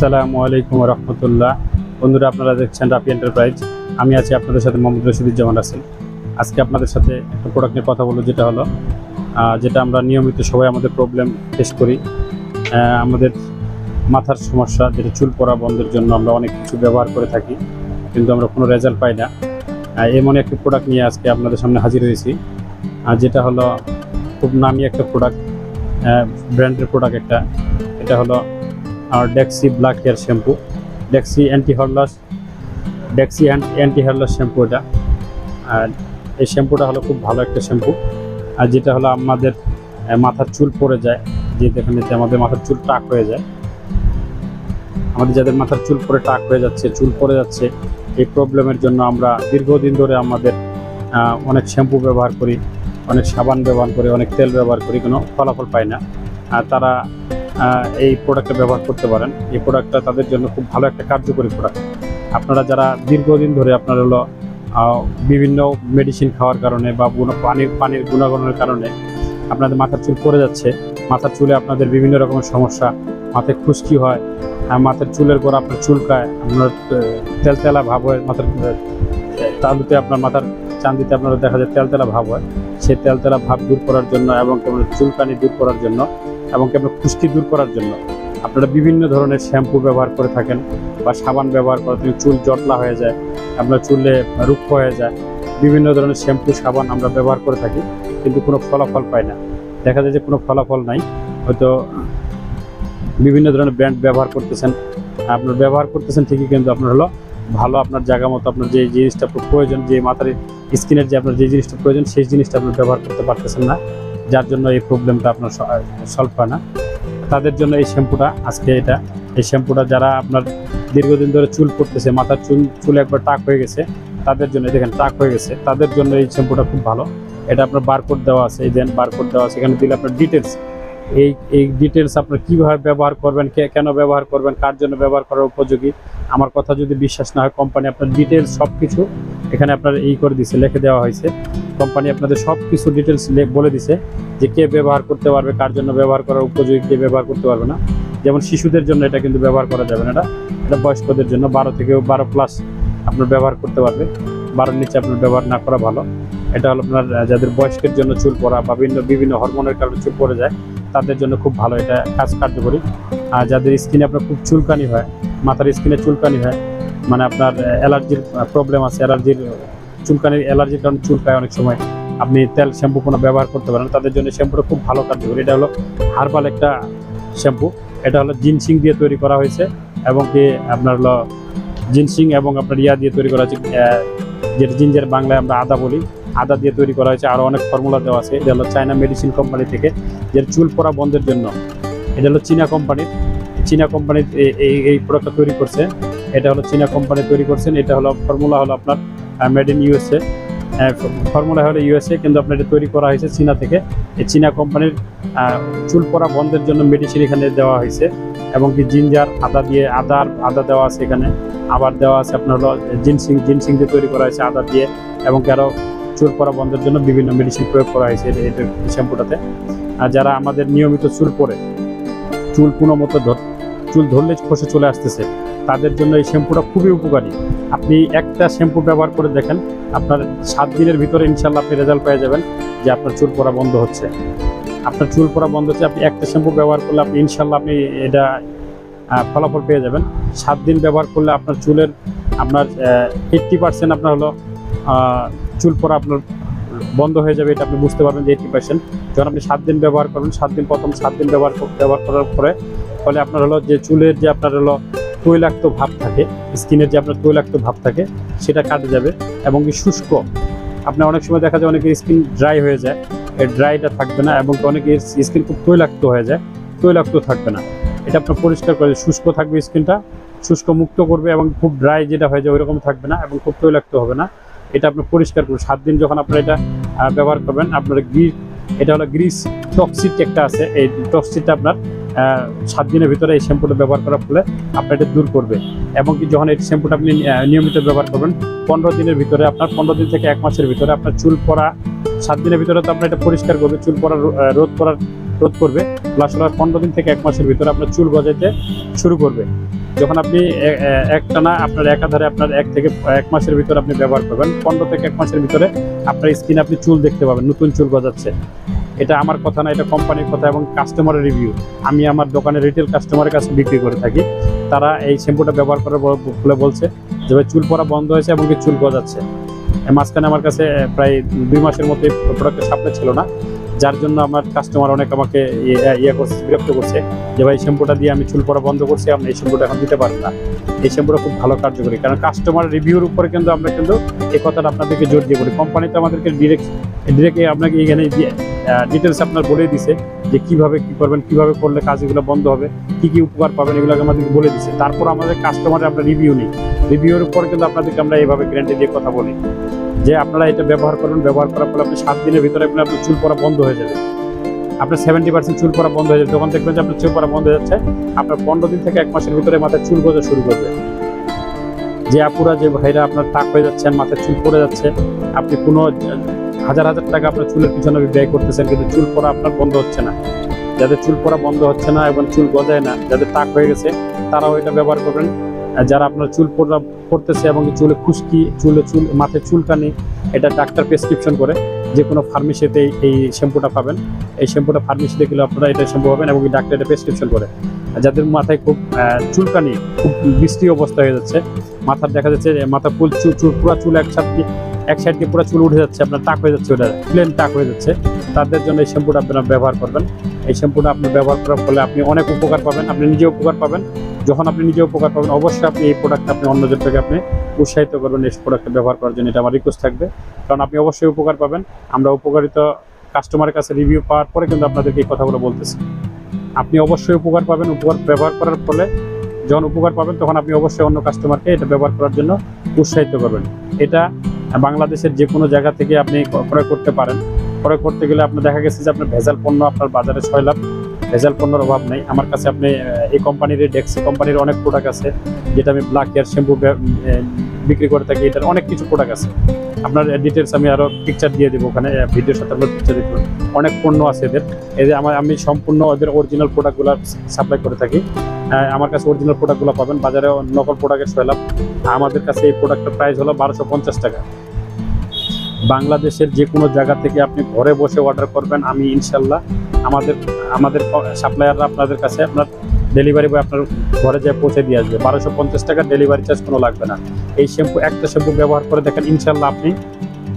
আসসালামু আলাইকুম রহমতুল্লাহ। বন্ধুরা, আপনারা দেখছেন রাপি এন্টারপ্রাইজ। আমি আছি আপনাদের সাথে মোহাম্মদ রশিদুজ্জামান রাসেল। আজকে আপনাদের সাথে একটা প্রোডাক্ট নিয়ে কথা বলব, যেটা হলো যেটা আমরা নিয়মিত সবাই আমাদের প্রবলেম ফেস করি। আমাদের মাথার সমস্যা, যেটা চুল পড়া বন্ধের জন্য আমরা অনেক কিছু ব্যবহার করে থাকি, কিন্তু আমরা কোনো রেজাল্ট পাই না। এমন একটি প্রোডাক্ট নিয়ে আজকে আপনাদের সামনে হাজির হয়েছি। যেটা হলো, খুব নামি একটা প্রোডাক্ট ব্র্যান্ডের প্রোডাক্ট একটা। এটা হলো আর Dexe black hair shampoo Dexe anti hair loss Dexe anti hair loss shampoo এটা। আর এই শ্যাম্পুটা হলো খুব ভালো একটা শ্যাম্পু আর যেটা হলো আমাদের মাথার চুল পড়ে যায়, যে আমাদের মাথার চুল টাক হয়ে যায়। আমাদের যাদের মাথার চুল পরে টাক হয়ে যাচ্ছে, চুল পড়ে যাচ্ছে, এই প্রবলেমের জন্য আমরা দীর্ঘদিন ধরে আমাদের অনেক শ্যাম্পু ব্যবহার করি, অনেক সাবান ব্যবহার করি, অনেক তেল ব্যবহার করি, কোনো ফলাফল পাই না। আর তারা এই প্রোডাক্টটা ব্যবহার করতে পারেন। এই প্রোডাক্টটা তাদের জন্য খুব ভালো একটা কার্যকরী প্রোডাক্ট আপনারা যারা দীর্ঘদিন ধরে আপনার হলো বিভিন্ন মেডিসিন খাওয়ার কারণে বা গুণ- পানির পানির গুণাগুণের কারণে আপনাদের মাথার চুল পড়ে যাচ্ছে মাথার চুলে আপনাদের বিভিন্ন রকমের সমস্যা মাথায় খুশকি হয় মাথার চুলের গোড়া আপনার চুলকায় আপনার আহ, তেলতেলা ভাব হয় মাথার তালুতে আপনার মাথার চান্দিতে আপনারা দেখা যায় তেলতেলা ভাব হয়। সেই তেলতেলা ভাব দূর করার জন্য এবং চুলকানি দূর করার জন্য এবং কেমন খুশকি দূর করার জন্য। আপনারা বিভিন্ন ধরনের শ্যাম্পু ব্যবহার করে থাকেন বা সাবান ব্যবহার করে থাকেন, চুল জটলা হয়ে যায়, আপনার চুলে রুক্ষ হয়ে যায়। বিভিন্ন ধরনের শ্যাম্পু, সাবান আমরা ব্যবহার করে থাকি, কিন্তু কোনো ফলাফল পাই না। দেখা যায় যে কোনো ফলাফল নাই। হয়তো বিভিন্ন ধরনের ব্র্যান্ড ব্যবহার করতেছেন। আপনার ব্যবহার করতেছেন ঠিকই, কিন্তু আপনার হলো ভালো আপনার জায়গা মতো আপনার যে জিনিসটা প্রয়োজন, যে মাথার স্কিনের যে আপনার যে জিনিসটা প্রয়োজন, সেই জিনিসটা আপনি ব্যবহার করতে পারতেছেন না। যার জন্য এই প্রবলেমটা আপনার সলভ হয় না। তাদের জন্য এই শ্যাম্পুটা, আজকে এটা। এই শ্যাম্পুটা যারা আপনার দীর্ঘদিন ধরে চুল পড়তেছে, মাথার চুল চুল একবার টাক হয়ে গেছে, তাদের জন্য দেখেন টাক হয়ে গেছে। তাদের জন্য এই শ্যাম্পুটা খুব ভালো। এটা আপনার বারকোড দেওয়া আছে, এই দেন বারকোড দেওয়া আছে। এখানে দিলে আপনার ডিটেলস এই এই ডিটেলস আপনার কীভাবে ব্যবহার করবেন, কে- কেন ব্যবহার করবেন, কার জন্য ব্যবহার করার উপযোগী, আমার কথা যদি বিশ্বাস না হয় কোম্পানি আপনার ডিটেলস সব কিছু এখানে আপনার এই করে দিছে, লিখে দেওয়া হয়েছে। কোম্পানি আপনাদের সব কিছু ডিটেলস বলে দিছে যে কে ব্যবহার করতে পারবে, কার জন্য ব্যবহার করার উপযোগী, কে ব্যবহার করতে পারবে না। যেমন শিশুদের জন্য এটা কিন্তু ব্যবহার করা যাবে না, এটা এটা বয়স্কদের জন্য বারো থেকে বারো প্লাস আপনার ব্যবহার করতে পারবে। বারোর নিচে আপনার ব্যবহার না করা ভালো। এটা হলো আপনার যাদের বয়স্কের জন্য চুল পড়া বা বিভিন্ন বিভিন্ন হরমোনের কারণে চুল পড়ে যায় তাদের জন্য খুব ভালো, এটা কাজ কার্যকরী। আর যাদের স্কিনে আপনার খুব চুলকানি হয়, মাথার স্কিনে চুলকানি হয় মানে আপনার অ্যালার্জির প্রবলেম আছে, অ্যালার্জির চুলকানির, অ্যালার্জির কারণে চুলকায় অনেক সময়। আপনি তেল শ্যাম্পু কোনো ব্যবহার করতে পারেন তাদের জন্য শ্যাম্পুটা খুব ভালো কার্যকরী। এটা হলো হার্বাল একটা শ্যাম্পু এটা হলো জিনসিং দিয়ে তৈরি করা হয়েছে, এবং কি আপনার হলো জিনসিং এবং আপনার ইয়া দিয়ে তৈরি করা হয়েছে যেটা জিঞ্জার বাংলায় আমরা আদা বলি। আদা দিয়ে তৈরি করা হয়েছে। আরও অনেক ফর্মুলা দেওয়া আছে। এটা হলো চায়না মেডিসিন কোম্পানি থেকে, যেটা চুল পড়া বন্ধের জন্য। এটা হলো চীনা কোম্পানির চীনা কোম্পানির এই- এই প্রোডাক্টটা তৈরি করছে। এটা হলো চীনা কোম্পানি তৈরি করছেন। এটা হলো ফর্মুলা হলো আপনার মেড ইন ইউএসএ ফর্মুলা হলো ইউএসএ কিন্তু আপনার এটা তৈরি করা হয়েছে চীনা থেকে। এই চীনা কোম্পানির চুল পড়া বন্ধের জন্য মেডিসিন এখানে দেওয়া হয়েছে। এবং কি জিঞ্জার, আদা দিয়ে, আদার, আদা দেওয়া আছে এখানে। আবার দেওয়া আছে আপনার হলো, জিনসিং জিনসিং দিয়ে তৈরি করা হয়েছে আদা দিয়ে। এবং আরও চুল পড়া বন্ধের জন্য বিভিন্ন মেডিসিন প্রয়োগ করা হয়েছে এই শ্যাম্পুটাতে। আর যারা আমাদের নিয়মিত চুল পরে, চুল কোনো মতো চুল ধরলে খসে চলে আসতেছে, তাদের জন্য এই শ্যাম্পুটা খুবই উপকারী। আপনি একটা শ্যাম্পু ব্যবহার করে দেখেন, আপনার সাত দিনের ভিতরে ইনশাল্লাহ আপনি রেজাল্ট পেয়ে যাবেন যে আপনার চুল পড়া বন্ধ হচ্ছে। আপনার চুল পড়া বন্ধ হচ্ছে, আপনি একটা শ্যাম্পু ব্যবহার করলে আপনি ইনশাল্লাহ আপনি এটা ফলাফল পেয়ে যাবেন। সাত দিন ব্যবহার করলে আপনার চুলের আপনার এইট্টি পার্সেন্ট আপনার হলো চুল পরা আপনার বন্ধ হয়ে যাবে, এটা আপনি বুঝতে পারবেন যে এইট্টি পার্সেন্ট যখন আপনি সাত দিন ব্যবহার করবেন, সাত দিন প্রথম সাত দিন ব্যবহার ব্যবহার করার পরে ফলে আপনার হলো যে চুলের যে আপনার হলো তৈলাক্ত ভাব থাকে, স্কিনের যে আপনার তৈলাক্ত ভাব থাকে, সেটা কাটে যাবে এবং কি শুষ্ক। আপনার অনেক সময় দেখা যায় অনেকের স্কিন ড্রাই হয়ে যায় এই ড্রাইটা থাকবে না এবং অনেকের স্কিন খুব তৈলাক্ত হয়ে যায়, তৈলাক্ত থাকবে না। এটা আপনার পরিষ্কার করে শুষ্ক থাকবে স্কিনটা, শুষ্ক মুক্ত করবে এবং খুব ড্রাই যেটা হয়ে যায় ওইরকম থাকবে না এবং খুব তৈলাক্ত হবে না। এটা আপনি পরিষ্কার করবেন সাত দিন যখন আপনার এটা ব্যবহার করবেন, আপনার গ্রিস এটা হলো গ্রিস টক্সিট একটা আছে। এই টক্সিটটা আপনার সাত দিনের ভিতরে এই শ্যাম্পুটা ব্যবহার করার ফলে আপনার এটা দূর করবে। এবং কি যখন এই শ্যাম্পুটা আপনি নিয়মিত ব্যবহার করবেন, পনেরো দিনের ভিতরে আপনার, পনেরো দিন থেকে এক মাসের ভিতরে আপনার চুল পড়া, সাত দিনের ভিতরে তো আপনার এটা পরিষ্কার করবে, চুল পড়া রোধ করার রোধ করবে। প্লাস পনেরো দিন থেকে এক মাসের ভিতরে আপনার চুল গজাইতে শুরু করবে। যখন আপনি একটানা আপনার একাধারে আপনার এক থেকে এক মাসের ভিতরে আপনি ব্যবহার করবেন, পনেরো থেকে এক মাসের ভিতরে আপনার স্কিনে আপনি চুল দেখতে পাবেন, নতুন চুল গজাচ্ছে। এটা আমার কথা না, এটা কোম্পানির কথা এবং কাস্টমারের রিভিউ আমি আমার দোকানে রিটেল কাস্টমারের কাছে বিক্রি করে থাকি। তারা এই শ্যাম্পুটা ব্যবহার করার বলে বলছে যে চুল পরা বন্ধ হয়েছে এবং চুল গজাচ্ছে? মাঝখানে আমার কাছে প্রায় দুই মাসের মধ্যে প্রোডাক্টের সাপ্লাই ছিল না। যার জন্য আমার কাস্টমার অনেক আমাকে ইয়ে- ইয়ে করছে, বিরক্ত করছে যে ভাই শ্যাম্পুটা দিয়ে আমি চুল পড়া বন্ধ করছি আপনি এই শ্যাম্পুটা এখন দিতে পারেন না। এই শ্যাম্পুটা খুব ভালো কার্যকরী। কারণ কাস্টমার রিভিউর উপরে কিন্তু আমরা কিন্তু এই কথাটা আপনাদেরকে জোর দিয়ে বলি। কোম্পানি তো আমাদেরকে ডিরেক্ট ডিরেক্ট আপনাকে এখানে ডিটেলস আপনার বলে দিছে যে কীভাবে কি করবেন, কীভাবে করলে কাজগুলো বন্ধ হবে, কি কি উপকার পাবেন এগুলোকে আমাদেরকে বলে দিচ্ছে তারপর আমাদের কাস্টমারের আমরা রিভিউ নিই। রিভিউর উপর কিন্তু আপনাদেরকে আমরা এইভাবে গ্যারান্টি দিয়ে কথা বলি। যে আপনারা এটা ব্যবহার করুন ব্যবহার করার ফলে আপনি সাত দিনের ভিতরে আপনার আপনার চুল পড়া বন্ধ হয়ে যাবে। আপনার সেভেন্টি পার্সেন্ট চুল পড়া বন্ধ হয়ে যাবে। যখন দেখবেন যে আপনার চুল পড়া বন্ধ হয়ে যাচ্ছে, আপনার পনেরো দিন থেকে এক মাসের ভিতরে মাথায় চুল গজা শুরু করবে। যে আপুরা, যে ভাইরা আপনার টাক হয়ে যাচ্ছেন মাথায় চুল পড়ে যাচ্ছে, আপনি কোনো, হাজার হাজার টাকা আপনার চুলের পিছনে ব্যয় করতেছেন, কিন্তু চুল পড়া আপনার বন্ধ হচ্ছে না। যাদের চুল পড়া বন্ধ হচ্ছে না এবং চুল গজায় না, যাদের টাক হয়ে গেছে, তারাও এটা ব্যবহার করবেন। যারা আপনার চুল পড়া পড়তেছে এবং চুলে খুশকি, চুলে চুল মাথায় চুলকানি, এটা ডাক্তার প্রেসক্রিপশন করে। যে কোনো ফার্মেসিতে এই শ্যাম্পুটা পাবেন। এই শ্যাম্পুটা ফার্মেসিতে গেলে আপনারা এটা শ্যাম্পু পাবেন এবং ডাক্তার এটা প্রেসক্রিপশন করে। যাদের মাথায় খুব চুলকানি, খুব বৃষ্টি অবস্থা হয়ে যাচ্ছে। মাথার দেখা যাচ্ছে মাথা ফুল চুল চুল পুরো চুল একসাথে এক সাইড দিয়ে পুরো চুল উঠে যাচ্ছে, আপনার টাক হয়ে যাচ্ছে ওটা প্লেন টাক হয়ে যাচ্ছে। তাদের জন্য এই শ্যাম্পুটা আপনারা ব্যবহার করবেন। এই শ্যাম্পুটা আপনি ব্যবহার করার ফলে আপনি অনেক উপকার পাবেন, আপনি নিজে উপকার পাবেন। যখন আপনি নিজে উপকার পাবেন, অবশ্যই আপনি এই প্রোডাক্টটা আপনি অন্যদের থেকে আপনি উৎসাহিত করবেন, এই প্রোডাক্টটা ব্যবহার করার জন্য। এটা আমার রিকোয়েস্ট থাকবে। কারণ আপনি অবশ্যই উপকার পাবেন। আমরা উপকারিত কাস্টমারের কাছে রিভিউ পাওয়ার পরে কিন্তু আপনাদেরকে এই কথাগুলো বলতেছি। আপনি অবশ্যই উপকার পাবেন, উপকার ব্যবহার করার ফলে যখন উপকার পাবেন তখন আপনি অবশ্যই অন্য কাস্টমারকে এটা ব্যবহার করার জন্য উৎসাহিত করবেন। এটা বাংলাদেশের যে কোনো জায়গা থেকে আপনি ক্রয় করতে পারেন। ক্রয় করতে গেলে আপনার দেখা গেছে যে আপনার ভেজাল পণ্য আপনার বাজারে ছয় লাখ ভেজাল পণ্যের অভাব নেই। আমার কাছে আপনি এই কোম্পানির ডেক্সি কোম্পানির অনেক প্রোডাক্ট আছে, যেটা আমি ব্ল্যাক হেয়ার শ্যাম্পু বিক্রি করে থাকি, এটার অনেক কিছু প্রোডাক্ট আছে। আপনার ডিটেলস আমি আরও পিকচার দিয়ে দেবো ওখানে ভিডিওর সাথে আপনার পিকচার দিতে অনেক পণ্য আছে এদের। এদের আমার, আমি সম্পূর্ণ ওদের অরিজিনাল প্রোডাক্টগুলো সাপ্লাই করে থাকি। আমার কাছে অরিজিনাল প্রোডাক্টগুলো পাবেন। বাজারে নকল প্রোডাক্টের ছয় লাভ আমাদের কাছে এই প্রোডাক্টের প্রাইস হলো বারোশো টাকা। বাংলাদেশের যে কোনো জায়গা থেকে আপনি ঘরে বসে অর্ডার করবেন, আমি ইনশাল্লাহ আমাদের আমাদের সাপ্লায়াররা আপনাদের কাছে আপনার ডেলিভারি বয় আপনার ঘরে যেয়ে পৌঁছে দিয়ে আসবে। বারোশো পঞ্চাশ টাকা ডেলিভারি চার্জ কোনো লাগবে না। এই শ্যাম্পু একটা শ্যাম্পু ব্যবহার করে দেখেন ইনশাল্লাহ আপনি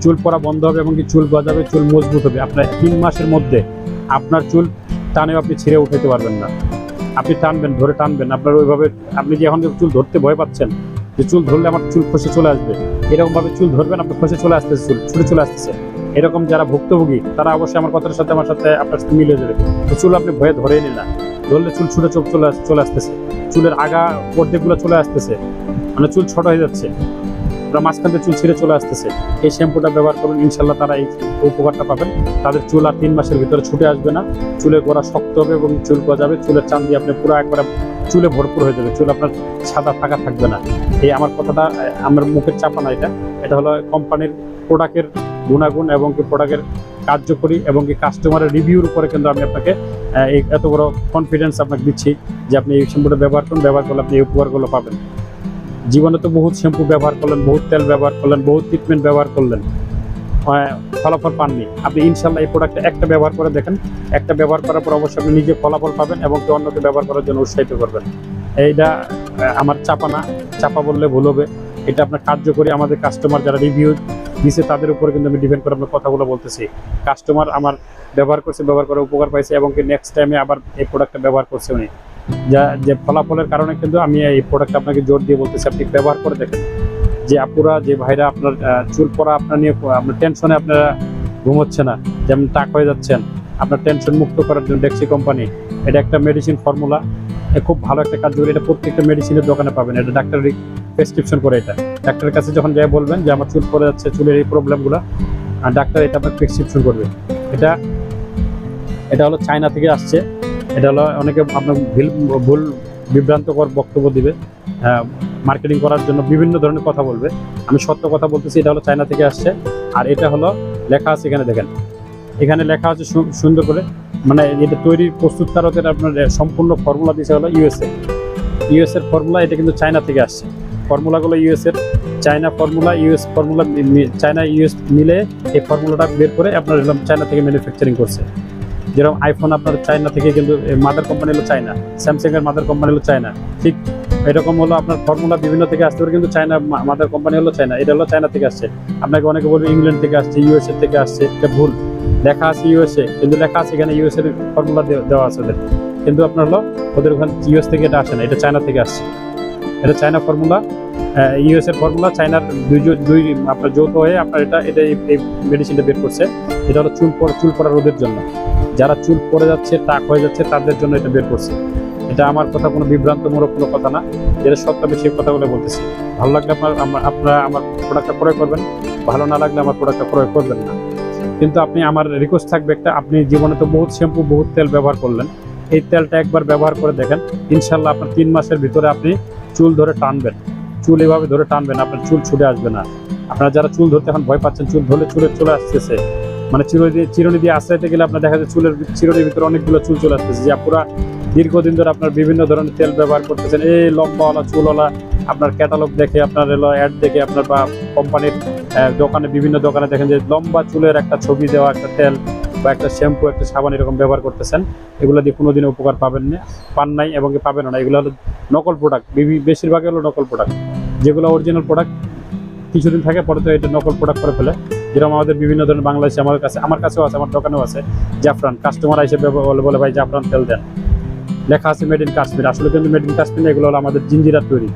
চুল পরা বন্ধ হবে এবং কি চুল গজাবে, চুল মজবুত হবে। আপনার তিন মাসের মধ্যে আপনার চুল টানেও আপনি ছিঁড়ে উঠাতে পারবেন না। আপনি টানবেন, ধরে টানবেন। আপনার ওইভাবে, আপনি যে এখন চুল ধরতে ভয় পাচ্ছেন যে চুল ধরলে আমার চুল খসে চলে আসবে। এরকম ভাবে চুল ধরবেন আপনার খসে চলে আসতেছে, চুল ছুটে চলে আসতেছে। এরকম যারা ভুক্তভোগী, তারা অবশ্যই আমার কথার সাথে, আমার সাথে আপনার সাথে মিলে যাবে। তো চুল আপনি ভয়ে ধরেই নিন না। ধরলে চুল ছুটে চোখ চলে চলে আসতেছে। চুলের আগা অর্ধেকগুলো চলে আসতেছে। মানে চুল ছোট হয়ে যাচ্ছে। আপনার মাঝখান দিয়ে চুল ছিঁড়ে চলে আসতেছে। এই শ্যাম্পুটা ব্যবহার করুন ইনশাল্লাহ তারা এই উপকারটা পাবেন। তাদের চুল আর তিন মাসের ভিতরে ছুটে আসবে না। চুলের গোড়া শক্ত হবে এবং চুল গজাবে। চুলের চান দিয়ে আপনি পুরো একবারে চুলে ভরপুর হয়ে যাবে, চুল আপনার সাদা ফাঁকা থাকবে না। এই আমার কথাটা, আমার মুখের চাপা না এটা। এটা হলো কোম্পানির প্রোডাক্টের গুণাগুণ এবং কি প্রোডাক্টের কার্যকরী এবং কি কাস্টমারের রিভিউর উপরে কিন্তু আমি আপনাকে এই এত বড় কনফিডেন্স আপনাকে দিচ্ছি যে আপনি এই শ্যাম্পুটা ব্যবহার করুন, ব্যবহার করলে আপনি এই উপকারগুলো পাবেন। জীবনে তো বহুত শ্যাম্পু ব্যবহার করলেন, বহুত তেল ব্যবহার করলেন, বহুত ট্রিটমেন্ট ব্যবহার করলেন। ফলাফল পাননি। আপনি ইনশাল্লাহ এই প্রোডাক্টটা একটা ব্যবহার করে দেখেন। একটা ব্যবহার করার পর অবশ্যই আপনি নিজে ফলাফল পাবেন এবং কি অন্যকে ব্যবহার করার জন্য উৎসাহিত করবেন। এইটা আমার চাপা না। চাপা বললে ভুল হবে। এটা আপনার কার্যকরী আমাদের কাস্টমার যারা রিভিউ দিছে, তাদের উপরে কিন্তু আমি ডিপেন্ড করে আপনার কথাগুলো বলতেছি। কাস্টমার আমার ব্যবহার করছে, ব্যবহার করে উপকার পাইছে এবং কি নেক্সট টাইমে আবার এই প্রোডাক্টটা ব্যবহার করছে উনি। যা, যে ফলাফলের কারণে কিন্তু আমি এই প্রোডাক্টটা আপনাকে জোর দিয়ে বলতেছি, আপনি ব্যবহার করে দেখেন। যে আপুরা, যে ভাইরা আপনার চুল পরা আপনার নিয়ে আপনার টেনশনে আপনারা ঘুমোচ্ছে না, যেমন টাক হয়ে যাচ্ছেন, আপনার টেনশন মুক্ত করার জন্য ডেক্সি কোম্পানি এটা একটা মেডিসিন ফর্মুলা খুব ভালো একটা কার্যকরী এটা প্রত্যেকটা মেডিসিনের দোকানে পাবেন, এটা ডাক্তার প্রেসক্রিপশন করে এটা। ডাক্তারের কাছে যখন যাই বলবেন যে আমার চুল পড়ে যাচ্ছে, চুলের এই প্রবলেমগুলো আর ডাক্তার এটা আপনার প্রেসক্রিপশন করবে। এটা এটা হলো চায়না থেকে আসছে, এটা হলো অনেকে আপনার ভুল বিভ্রান্তকর বক্তব্য দিবে মার্কেটিং করার জন্য বিভিন্ন ধরনের কথা বলবে। আমি সত্য কথা বলতেছি, এটা হলো চায়না থেকে আসছে। আর এটা হলো লেখা আছে এখানে দেখেন। এখানে লেখা আছে সুন্দর করে মানে এটা তৈরির প্রস্তুতকারকের আপনার সম্পূর্ণ ফর্মুলা দিয়েছে হলো ইউএসএ ইউএস এর ফর্মুলা এটা কিন্তু চায়না থেকে আসছে। ফর্মুলাগুলো ইউএস এর। China formula US formula China US মিলে এই ফর্মুলাটা বের করে আপনার এরকম চায়না থেকে ম্যানুফ্যাকচারিং করছে। যেরকম আইফোন আপনার চায়না থেকে কিন্তু মাদার কোম্পানি হলো চায়না স্যামসাং এর মাদার কোম্পানি হলো চায়না। ঠিক এরকম হলো আপনার ফর্মুলা বিভিন্ন থেকে আসতে পারে, কিন্তু চায়না মাদার কোম্পানি হলো চায়না এটা হলো চায়না থেকে আসছে। আপনাকে অনেকে বলবে ইংল্যান্ড থেকে আসছে ইউএসএ থেকে আসছে, এটা ভুল। লেখা আছে ইউএসএ কিন্তু লেখা আছে এখানে ইউএস এর ফর্মুলা দেওয়া আছে ওদের। কিন্তু আপনার হলো ওদের ওখানে ইউএস থেকে এটা আসে না, এটা চায়না থেকে আসছে। এটা চায়না ফর্মুলা ইউএস এর ফর্মুলা চায়নার দুই দুই আপনার যৌথ হয়ে আপনার এটা এটা এই- মেডিসিনটা বের করছে। এটা হলো চুল চুল পড়া রোদের জন্য। যারা চুল পড়ে যাচ্ছে, টাক হয়ে যাচ্ছে, তাদের জন্য এটা বের করছে। এটা আমার কথা কোনো বিভ্রান্তমূলক কোনো কথা না। যেটা সত্য আমি সেই কথাগুলো বলতেছি। ভালো লাগলে আপনার আপনারা আমার প্রোডাক্টটা ক্রয় করবেন। ভালো না লাগলে আমার প্রোডাক্টটা ক্রয় করবেন না। কিন্তু আপনি, আমার রিকোয়েস্ট থাকবে একটা, আপনি জীবনে তো বহুত শ্যাম্পু বহুত তেল ব্যবহার করলেন। এই তেলটা একবার ব্যবহার করে দেখেন। ইনশাল্লাহ আপনার তিন মাসের ভিতরে আপনি চুল ধরে টানবেন। চুল এভাবে ধরে টানবেন, আপনার চুল ছুটে আসবে না। আপনারা যারা চুল ধরতে এখন ভয় পাচ্ছেন, চুল ধরলে চুলে চলে আসতেছে। মানে চিরুনি চিরুনি দিয়ে আশ্রাইতে গেলে আপনার দেখা যায় চুলের চিরুনির ভিতরে অনেকগুলো চুল চলে আসতেছে, যা পুরা দীর্ঘদিন ধরে আপনার বিভিন্ন ধরনের তেল ব্যবহার করতেছেন। এই লম্বাওয়ালা, চুলওয়ালা আপনার ক্যাটালগ দেখে, আপনার এলো অ্যাড দেখে, আপনার বা কোম্পানির দোকানে, বিভিন্ন দোকানে দেখেন যে লম্বা চুলের একটা ছবি দেওয়া, একটা তেল বা একটা শ্যাম্পু একটা সাবান এরকম ব্যবহার করতেছেন। এগুলো দিয়ে কোনোদিনও উপকার পাবেন না, পান নাই এবং পাবেন না। এগুলো হলো নকল প্রোডাক্ট বেশিরভাগই হলো নকল প্রোডাক্ট যেগুলো অরিজিনাল প্রোডাক্ট কিছুদিন থাকে, পরে তো এটা নকল প্রোডাক্ট করে ফেলে। যেরকম আমাদের বিভিন্ন ধরনের বাংলাদেশে আমার কাছে, আমার কাছেও আছে, আমার দোকানেও আছে, জাফরান কাস্টমার হিসেবে বলে বলে, ভাই, জাফরান তেল দেন। লেখা আছে মেড ইন কাশ্মীর। আসলে কিন্তু মেড ইন কাশ্মীর এগুলো হলো আমাদের জিঞ্জিরার তৈরি।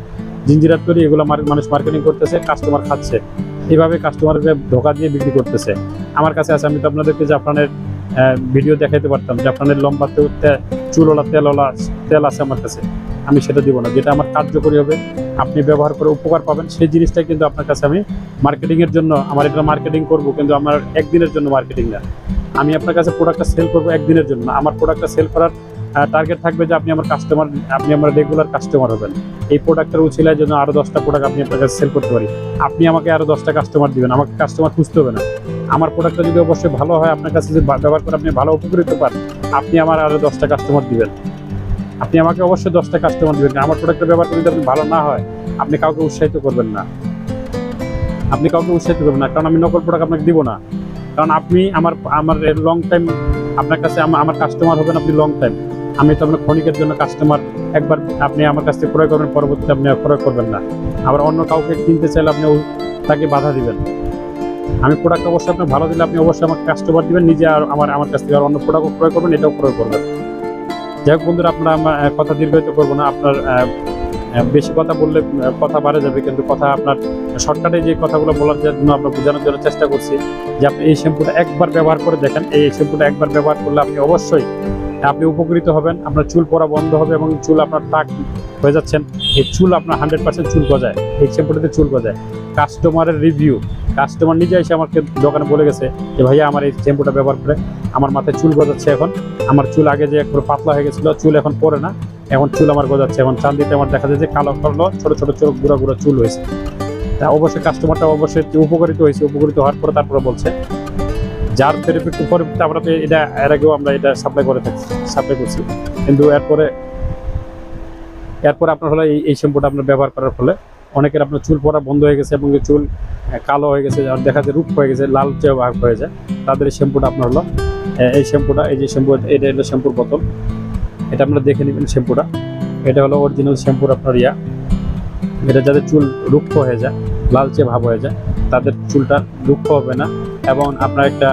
জিঞ্জিরার তৈরি, এগুলো মানুষ মার্কেটিং করতেছে কাস্টমার খাচ্ছে। এইভাবে কাস্টমারকে ধোকা দিয়ে বিক্রি করতেছে। আমার কাছে আছে, আমি তো আপনাদেরকে জাফরানের ভিডিও দেখাইতে পারতাম। জাফরানের লম্বা চুলওয়ালা তেলওয়ালা তেল আছে আমার কাছে। আমি সেটা দিব না। যেটা আমার কার্যকরী হবে, আপনি ব্যবহার করে উপকার পাবেন, সেই জিনিসটাই কিন্তু আপনার কাছে আমি মার্কেটিংয়ের জন্য, আমার এটা মার্কেটিং করব, কিন্তু আমার একদিনের জন্য মার্কেটিং না। আমি আপনার কাছে প্রোডাক্টটা সেল করব একদিনের জন্য। আমার প্রোডাক্টটা সেল করার টার্গেট থাকবে যে আপনি আমার কাস্টমার আপনি আমার রেগুলার কাস্টমার হবেন। এই প্রোডাক্টের উচিলায় জন্য আরও দশটা প্রোডাক্ট আপনি আপনার কাছে সেল করতে পারি। আপনি আমাকে আরও দশটা কাস্টমার দিবেন, আমাকে কাস্টমার খুঁজতে হবে না। আমার প্রোডাক্টটা যদি অবশ্যই ভালো হয়, আপনার কাছে যদি ব্যবহার করে আপনি ভালো উপকৃত পান, আপনি আমার আরও দশটা কাস্টমার দিবেন। আপনি আমাকে অবশ্যই দশটা কাস্টমার দিবেন আমার প্রোডাক্টটা ব্যবহার করে যদি আপনি ভালো না হয়, আপনি কাউকে উৎসাহিত করবেন না। আপনি কাউকে উৎসাহিত করবেন না, কারণ আমি নকল প্রোডাক্ট আপনাকে দিব না। কারণ আপনি আমার আমার লং টাইম আপনার কাছে আমা- আমার কাস্টমার হবেন আপনি লং টাইম আমি তো আপনার ক্ষণিকের জন্য কাস্টমার একবার আপনি আমার কাছ থেকে ক্রয় করবেন, পরবর্তীতে আপনি ক্রয় করবেন না। আবার অন্য কাউকে কিনতে চাইলে আপনি তাকে বাধা দিবেন। আমি প্রোডাক্ট অবশ্যই আপনি ভালো দিলে আপনি অবশ্যই আমার কাস্টমার দিবেন, নিজে আর আমার আমার কাছ থেকে আর অন্য প্রোডাক্ট ক্রয় করবেন, এটাও ক্রয় করবেন। যাই হোক বন্ধুরা, আপনার কথা দীর্ঘায়িত করব না। আপনার বেশি কথা বললে কথা বাড়ে যাবে, কিন্তু কথা আপনার শর্টকাটে যে কথাগুলো বলার জন্য আমরা বোঝানোর জন্য চেষ্টা করছি যে আপনি এই শ্যাম্পুটা একবার ব্যবহার করে দেখেন। এই শ্যাম্পুটা একবার ব্যবহার করলে আপনি অবশ্যই, আপনি উপকৃত হবেন। আপনার চুল পড়া বন্ধ হবে এবং চুল আপনার টাক হয়ে যাচ্ছেন। এই চুল আপনার হান্ড্রেড পার্সেন্ট চুল গজায়। এই শ্যাম্পুটাতে চুল গজায়। কাস্টমারের রিভিউ কাস্টমার নিজে এসে আমাকে দোকানে বলে গেছে যে, ভাইয়া, আমার এই শ্যাম্পুটা ব্যবহার করে আমার মাথায় চুল গজাচ্ছে এখন। আমার চুল আগে যে একটু পাতলা হয়ে গেছিল, চুল এখন পরে না। এখন চুল আমার গজাচ্ছে। এখন চান্দিতে আমার দেখা যায় যে কালো কালো, ছোট ছোট চোখ গুঁড়া গুঁড়া চুল হয়েছে। তা অবশ্যই কাস্টমারটা অবশ্যই উপকারিত হয়েছে। উপকারিত হওয়ার পরে তারপরে বলছে, যার থেরাপি পরে আমরা তো এটা, এর আগেও আমরা এটা সাপ্লাই করে থাকি সাপ্লাই করছি। কিন্তু এরপরে এরপরে আপনার হলো এই শ্যাম্পুটা আপনার ব্যবহার করার ফলে অনেকের আপনার চুল পড়া বন্ধ হয়ে গেছে এবং চুল কালো হয়ে গেছে দেখা যায় রূপ হয়ে গেছে, লাল চেয়ে ভাগ হয়ে যায়। তাদের এই শ্যাম্পুটা আপনার হলো এই শ্যাম্পুটা, এই যে শ্যাম্পু, এটা হলো শ্যাম্পুর বোতল। এটা আপনারা দেখে নেবেন শ্যাম্পুটা। এটা হলো অরিজিনাল শ্যাম্পুর আপনার ইয়া। এটা যাদের চুল রুক্ষ হয়ে যায় লালচে ভাব হয়ে যায়, তাদের চুলটা রুক্ষ হবে না। এবং আপনার একটা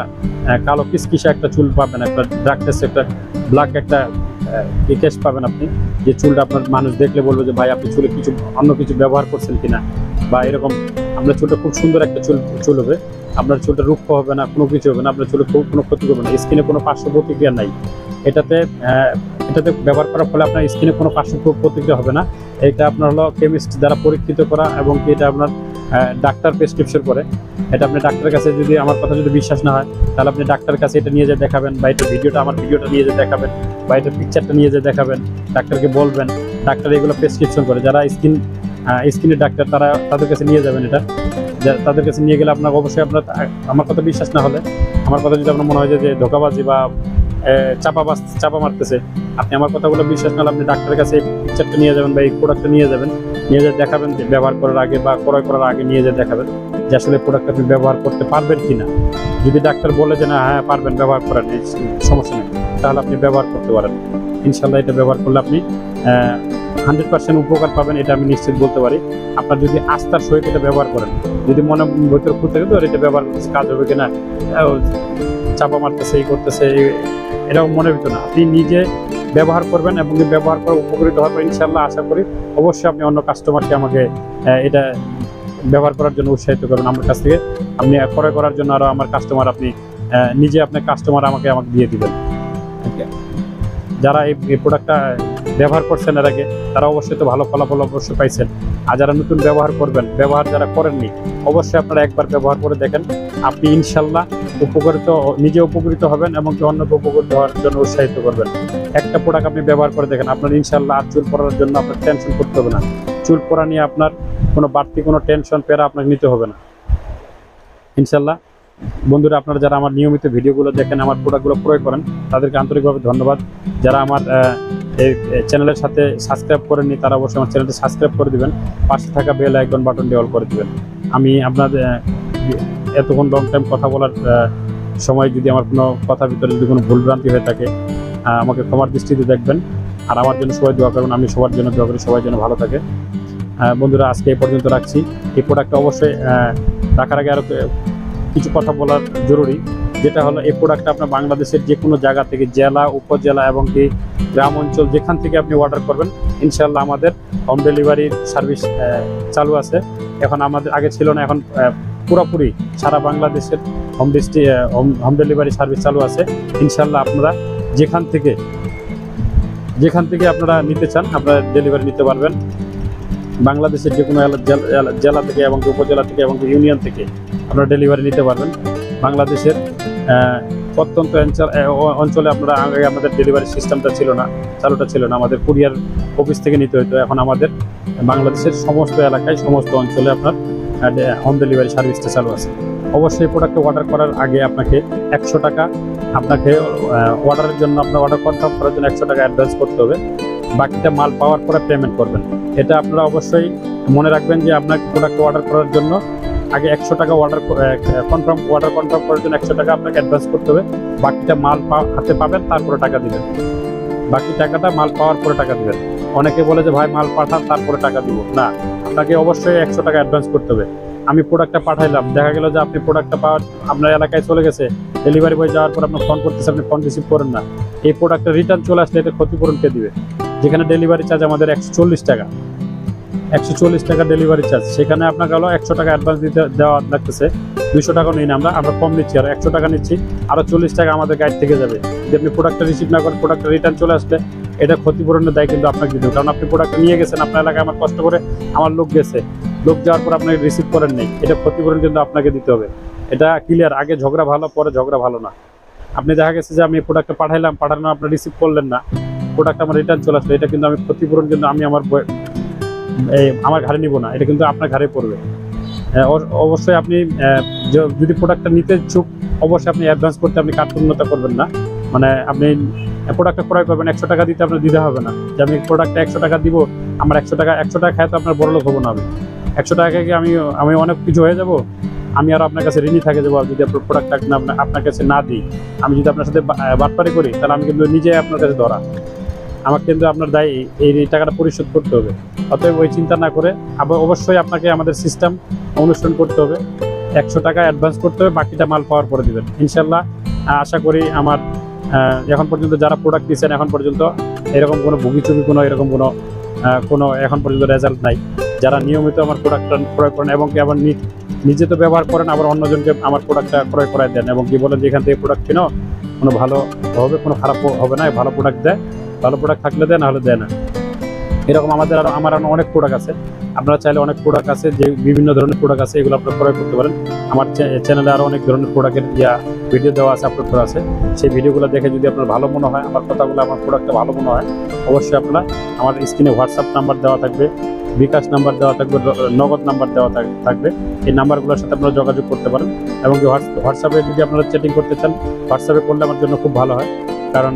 কালো কিসকিসা একটা চুল পাবেন, একটা ডাকটেস একটা ব্ল্যাক একটা কেস পাবেন আপনি যে চুলটা আপনার মানুষ দেখলে বলব যে, ভাই, আপনি চুলে কিছু অন্য কিছু ব্যবহার করছেন কিনা? বা এরকম, আপনার চুলটা খুব সুন্দর একটা চুল চুল হবে। আপনার চুলটা রুক্ষ হবে না, কোনো কিছু হবে না। আপনার চুলে খুব কোনো ক্ষতি হবে না। স্কিনে কোনো পার্শ্ব প্রতিক্রিয়া নাই। এটাতে এটাতে ব্যবহার করার ফলে আপনার স্কিনে কোনো পার্শ্ব প্রতিক্রিয়া হবে না। এটা আপনার হলো কেমিস্ট দ্বারা পরীক্ষিত করা এবং কি এটা আপনার ডাক্তার প্রেসক্রিপশন করে। এটা আপনি ডাক্তারের কাছে যদি, আমার কথা যদি বিশ্বাস না হয়, তাহলে আপনি ডাক্তারের কাছে এটা নিয়ে যেয়ে দেখাবেন বা এটা ভিডিওটা, আমার ভিডিওটা নিয়ে যেয়ে দেখাবেন বা এটা পিকচারটা নিয়ে যেয়ে দেখাবেন, ডাক্তারকে বলবেন। ডাক্তার এগুলো প্রেসক্রিপশন করে। যারা স্কিন স্কিনের ডাক্তার, তারা তাদের কাছে নিয়ে যাবেন এটা। তাদের কাছে নিয়ে গেলে আপনার অবশ্যই আপনার, আমার কথা বিশ্বাস না হলে, আমার কথা যদি আপনার মনে হয় যে যে ধোকাবাজি বা চাপাবাজ চাপা মারতেছে। আপনি আমার কথাগুলো বিশ্বাস না আপনি ডাক্তারের কাছে পিকচারটা নিয়ে যাবেন বা এই প্রোডাক্টটা নিয়ে যাবেন। নিয়ে যেয়ে দেখাবেন যে ব্যবহার করার আগে বা ক্রয় করার আগে নিয়ে যেয়ে দেখাবেন যে আসলে প্রোডাক্ট আপনি ব্যবহার করতে পারবেন কি না যদি ডাক্তার বলে যে না হ্যাঁ পারবেন, ব্যবহার এই সমস্যা নেই। তাহলে আপনি ব্যবহার করতে পারেন। ইনশাল্লাহ এটা ব্যবহার করলে আপনি হান্ড্রেড পার্সেন্ট উপকার পাবেন, এটা আমি নিশ্চিত বলতে পারি। আপনার যদি আস্থার সহিত এটা ব্যবহার করেন, যদি মনে ভিতরে খুঁজতে গেলে এটা ব্যবহার কাজ হবে কিনা? চাপা মারতেছে এই করতেছে এরকম মনের ভিতরে না। আপনি নিজে ব্যবহার করবেন এবং ব্যবহার করে উপকৃত হবেন ইনশাল্লাহ আশা করি অবশ্যই আপনি অন্য কাস্টমারকে আমাকে এটা ব্যবহার করার জন্য উৎসাহিত করবেন আমার কাছ থেকে। আপনি ক্রয় করার জন্য আরও আমার কাস্টমার আপনি নিজে আপনার কাস্টমার আমাকে আমাকে দিয়ে দিবেন। যারা এই প্রোডাক্টটা ব্যবহার করছেন এর আগে, তারা অবশ্যই তো ভালো ফলাফল অবশ্যই পাইছেন। আর যারা নতুন ব্যবহার করবেন, ব্যবহার যারা করেননি, অবশ্যই আপনারা একবার ব্যবহার করে দেখেন। আপনি ইনশাল্লাহ উপকৃত, নিজে উপকৃত হবেন এবং কি অন্যকে উপকৃত হওয়ার জন্য উৎসাহিত করবেন। একটা প্রোডাক্ট আপনি ব্যবহার করে দেখেন, আপনার ইনশাল্লাহ আর চুল পড়ার জন্য আপনার টেনশন করতে হবে না। চুল পড়া নিয়ে আপনার কোনো বাড়তি কোনো টেনশন পেরা আপনাকে নিতে হবে না। ইনশাল্লাহ বন্ধুরা, আপনারা যারা আমার নিয়মিত ভিডিওগুলো দেখেন, আমার প্রোডাক্টগুলো প্রয়োগ করেন, তাদেরকে আন্তরিকভাবে ধন্যবাদ। যারা আমার এই চ্যানেলের সাথে সাবস্ক্রাইব করেননি, তারা অবশ্যই আমার চ্যানেলটি সাবস্ক্রাইব করে দিবেন। পাশে থাকা বেল আইকন বাটনটি অল করে দিবেন। আমি আপনাদের এতক্ষণ লং টাইম কথা বলার সময় যদি আমার কোনো কথার ভিতরে যদি কোনো ভুলভ্রান্তি হয়ে থাকে আমাকে ক্ষমার দৃষ্টিতে দেখবেন। আর আমার জন্য সবাই দোয়া করবেন, আমি সবার জন্য দোয়া করি, সবাই যেন ভালো থাকে। বন্ধুরা, আজকে এই পর্যন্ত রাখছি। এই প্রোডাক্টটা অবশ্যই রাখার আগে আরও কিছু কথা বলার জরুরি। যেটা হলো, এই প্রোডাক্টটা আপনার বাংলাদেশের যে কোনো জায়গা থেকে, জেলা, উপজেলা এবং কি গ্রাম অঞ্চল, যেখান থেকে আপনি অর্ডার করবেন ইনশাল্লাহ আমাদের হোম ডেলিভারির সার্ভিস চালু আছে। এখন আমাদের, আগে ছিল না, এখন পুরোপুরি সারা বাংলাদেশের হোম ডিস্ট্রি হোম ডেলিভারি সার্ভিস চালু আছে। ইনশাল্লাহ আপনারা যেখান থেকে যেখান থেকে আপনারা নিতে চান, আপনারা ডেলিভারি নিতে পারবেন। বাংলাদেশের যে কোনো জেলা- থেকে এবং উপজেলা থেকে এবং ইউনিয়ন থেকে আপনারা ডেলিভারি নিতে পারবেন। বাংলাদেশের প্রত্যন্ত অঞ্চল অঞ্চলে আপনারা আগে আমাদের ডেলিভারি সিস্টেমটা ছিল না, চালুটা ছিল না। আমাদের কুরিয়ার অফিস থেকে নিতে হতো এখন আমাদের বাংলাদেশের সমস্ত এলাকায়, সমস্ত অঞ্চলে আপনার হোম ডেলিভারি সার্ভিসটা চালু আছে। অবশ্যই প্রোডাক্টটা অর্ডার করার আগে আপনাকে একশো টাকা আপনাকে অর্ডারের জন্য আপনার অর্ডার কনফার্ম করার জন্য একশো টাকা অ্যাডভান্স করতে হবে। বাকিটা মাল পাওয়ার পরে পেমেন্ট করবেন। এটা আপনারা অবশ্যই মনে রাখবেন যে আপনার প্রোডাক্ট অর্ডার করার জন্য আগে একশো টাকা অর্ডার কনফার্ম অর্ডার কনফার্ম করার জন্য একশো টাকা আপনাকে অ্যাডভান্স করতে হবে। বাকিটা মাল হাতে পাবেন, তারপরে টাকা দেবেন। বাকি টাকাটা মাল পাওয়ার পরে টাকা দিবেন। অনেকে বলে যে, ভাই, মাল পাঠান, তারপরে টাকা দিব। না, আপনাকে অবশ্যই একশো টাকা অ্যাডভান্স করতে হবে। আমি প্রোডাক্টটা পাঠাইলাম, দেখা গেল যে আপনি প্রোডাক্টটা পাওয়ার আপনার এলাকায় চলে গেছে ডেলিভারি বয় যাওয়ার পর আপনি ফোন করতেছে আপনি ফোন রিসিভ করেন না। এই প্রোডাক্টটা রিটার্ন চলে আসলে এটা ক্ষতিপূরণ কে দিবে। যেখানে ডেলিভারি চার্জ আমাদের একশো চল্লিশ টাকা। একশো চল্লিশ টাকা ডেলিভারি চার্জ সেখানে আপনাকে হলো একশো টাকা অ্যাডভান্স দিতে দেওয়া লাগতেছে। দুশো টাকা নিই না, আমরা আমরা কম নিচ্ছি আর একশো টাকা নিচ্ছি। আরও চল্লিশ টাকা আমাদের গাইড থেকে যাবে। যদি আপনি প্রোডাক্টটা রিসিভ না করেন প্রোডাক্টটা রিটার্ন চলে আসলে এটা ক্ষতিপূরণের দায় কিন্তু আপনাকে দিতে হবে কারণ আপনি প্রোডাক্ট নিয়ে গেছেন, আপনার এলাকায় আমার কষ্ট করে আমার লোক গেছে। লোক যাওয়ার পর আপনাকে রিসিভ করেন নেই। এটা ক্ষতিপূরণ কিন্তু আপনাকে দিতে হবে। এটা ক্লিয়ার আগে ঝগড়া ভালো, পরে ঝগড়া ভালো না। আপনি দেখা গেছে যে আমি প্রোডাক্টটা পাঠাইলাম পাঠানো আপনি রিসিভ করলেন না। প্রোডাক্ট আমার রিটার্ন চলে আসলো। এটা কিন্তু আমি ক্ষতিপূরণ কিন্তু আমি আমার এই আমার ঘাড়ে নিব না। এটা কিন্তু আপনার ঘাড়ে পড়বে। অ- অবশ্যই আপনি যদি প্রোডাক্টটা নিতে ইচ্ছুক, অবশ্যই আপনি অ্যাডভান্স করতে আপনি কার্পূর্ণতা করবেন না। মানে আপনি প্রোডাক্টটা ক্রয় করবেন, একশো টাকা দিতে আপনার দিতে হবে না। যে আমি প্রোডাক্টটা একশো টাকা দিব, আমার একশো টাকা একশো টাকা খায় তো আপনার বড় লোক হব না আমি। একশো টাকা কি আমি আমি অনেক কিছু হয়ে যাব, আমি আর আপনার কাছে ঋণই থাকে যাব যদি আপনার প্রোডাক্টটা আপনার কাছে না দিই, আমি যদি আপনার সাথে বাটপারি করি, তাহলে আমি কিন্তু নিজে আপনার কাছে ধরা। আমাকে কিন্তু আপনার দায়, এই টাকাটা পরিশোধ করতে হবে। অতএব ওই চিন্তা না করে, আবার অবশ্যই আপনাকে আমাদের সিস্টেম অনুসরণ করতে হবে। একশো টাকা অ্যাডভান্স করতে হবে, বাকিটা মাল পাওয়ার পরে দিবেন। ইনশাল্লাহ, আশা করি আমার এখন পর্যন্ত যারা প্রোডাক্ট দিচ্ছেন এখন পর্যন্ত এরকম কোনো ভুগিচুগি, কোনো এরকম কোনো কোনো এখন পর্যন্ত রেজাল্ট নাই। যারা নিয়মিত আমার প্রোডাক্টটা ক্রয় করেন এবং কি আবার নিজে তো ব্যবহার করেন, আবার অন্যজনকে আমার প্রোডাক্টটা ক্রয় করায় দেন এবং কি বলেন যে এখান থেকে প্রোডাক্ট কিনো, কোনো ভালো হবে, কোনো খারাপ হবে না, ভালো প্রোডাক্ট দেয়। ভালো প্রোডাক্ট থাকলে দেয় নাহলে দেয় না। এরকম আমাদের আরও আমার আরও অনেক প্রোডাক্ট আছে। আপনারা চাইলে অনেক প্রোডাক্ট আছে, যে বিভিন্ন ধরনের প্রোডাক্ট আছে, এগুলো আপনারা ক্রয় করতে পারেন। আমার চ্যানেলে আরও অনেক ধরনের প্রোডাক্টের ইয়া ভিডিও দেওয়া আছে আপলোড করা আছে। সেই ভিডিওগুলো দেখে যদি আপনার ভালো মনে হয়, আমার কথাগুলো, আমার প্রোডাক্টটা ভালো মনে হয়, অবশ্যই আপনারা আমার স্ক্রিনে হোয়াটসঅ্যাপ নাম্বার দেওয়া থাকবে, বিকাশ নাম্বার দেওয়া থাকবে নগদ নাম্বার দেওয়া থাক- থাকবে। এই নাম্বারগুলোর সাথে আপনারা যোগাযোগ করতে পারেন। এবং হোয়াটসঅ্যাপে যদি আপনারা চ্যাটিং করতে চান হোয়াটসঅ্যাপে করলে আমার জন্য খুব ভালো হয়। কারণ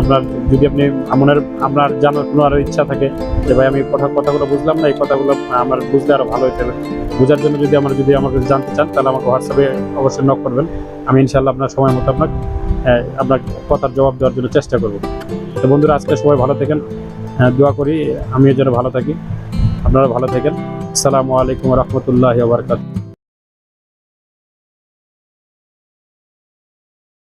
আপনার যদি আপনি মনের আপনার জানার কোনো আরও ইচ্ছা থাকে যে, ভাই, আমি কথা, কথাগুলো বুঝলাম না, এই কথাগুলো আমার বুঝতে আরও ভালো হতে হবে। বোঝার জন্য যদি আমার, যদি আমাকে জানতে চান, তাহলে আমাকে হোয়াটসঅ্যাপে অবশ্যই নক করবেন। আমি ইনশাল্লাহ আপনার সময় মতো আপনার আপনার কথার জবাব দেওয়ার জন্য চেষ্টা করব। তো বন্ধুরা, আজকে সবাই ভালো থাকেন। দোয়া করি, আমিও যেন ভালো থাকি। আপনারা ভালো থাকেন। আসসালামু আলাইকুম রহমতুল্লাহ বারকাত